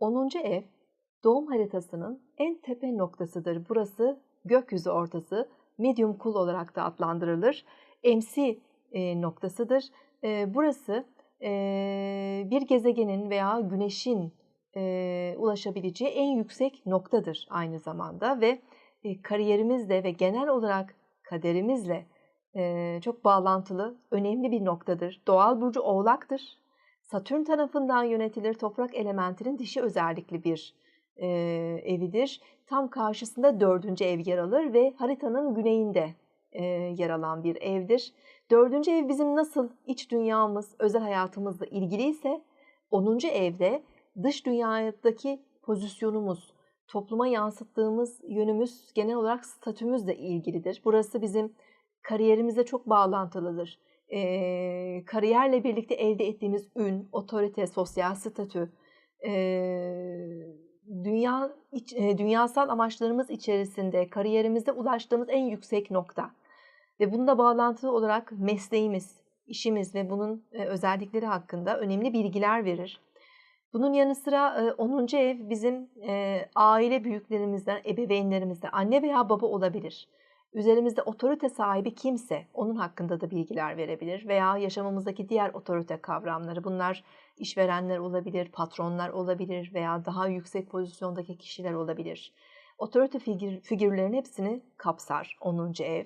10. ev doğum haritasının en tepe noktasıdır. Burası gökyüzü ortası, medium cool olarak da adlandırılır. MC e, noktasıdır. E, burası e, bir gezegenin veya güneşin ulaşabileceği en yüksek noktadır aynı zamanda ve kariyerimizle ve genel olarak kaderimizle çok bağlantılı, önemli bir noktadır. Doğal burcu oğlaktır. Satürn tarafından yönetilir toprak elementinin dişi özellikli bir e, evidir. Tam karşısında dördüncü ev yer alır ve haritanın güneyinde e, yer alan bir evdir. Dördüncü ev bizim nasıl iç dünyamız, özel hayatımızla ilgiliyse 10. evde dış dünyadaki pozisyonumuz, topluma yansıttığımız yönümüz, genel olarak statümüzle ilgilidir. Burası bizim kariyerimize çok bağlantılıdır. E, kariyerle birlikte elde ettiğimiz ün, otorite, sosyal statü, e, dünya iç, e, dünyasal amaçlarımız içerisinde kariyerimize ulaştığımız en yüksek nokta. Ve bununla bağlantılı olarak mesleğimiz, işimiz ve bunun e, özellikleri hakkında önemli bilgiler verir. Bunun yanı sıra e, 10. ev bizim aile büyüklerimizden, ebeveynlerimizden, anne veya baba olabilir. Üzerimizde otorite sahibi kimse onun hakkında da bilgiler verebilir veya yaşamımızdaki diğer otorite kavramları bunlar işverenler olabilir, patronlar olabilir veya daha yüksek pozisyondaki kişiler olabilir. Otorite figür, figürlerin hepsini kapsar 10. ev.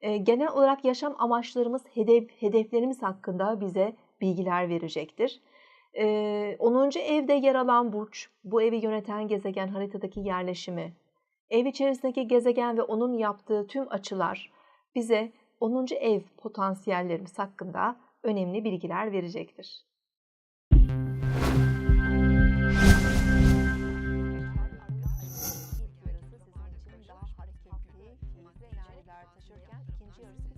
E, genel olarak yaşam amaçlarımız, hedef, hedeflerimiz hakkında bize bilgiler verecektir. E, 10. evde yer alan burç, bu evi yöneten gezegen haritadaki yerleşimi, ev içerisindeki gezegen ve onun yaptığı tüm açılar bize 10. ev potansiyellerimiz hakkında önemli bilgiler verecektir. Taşırken yarısı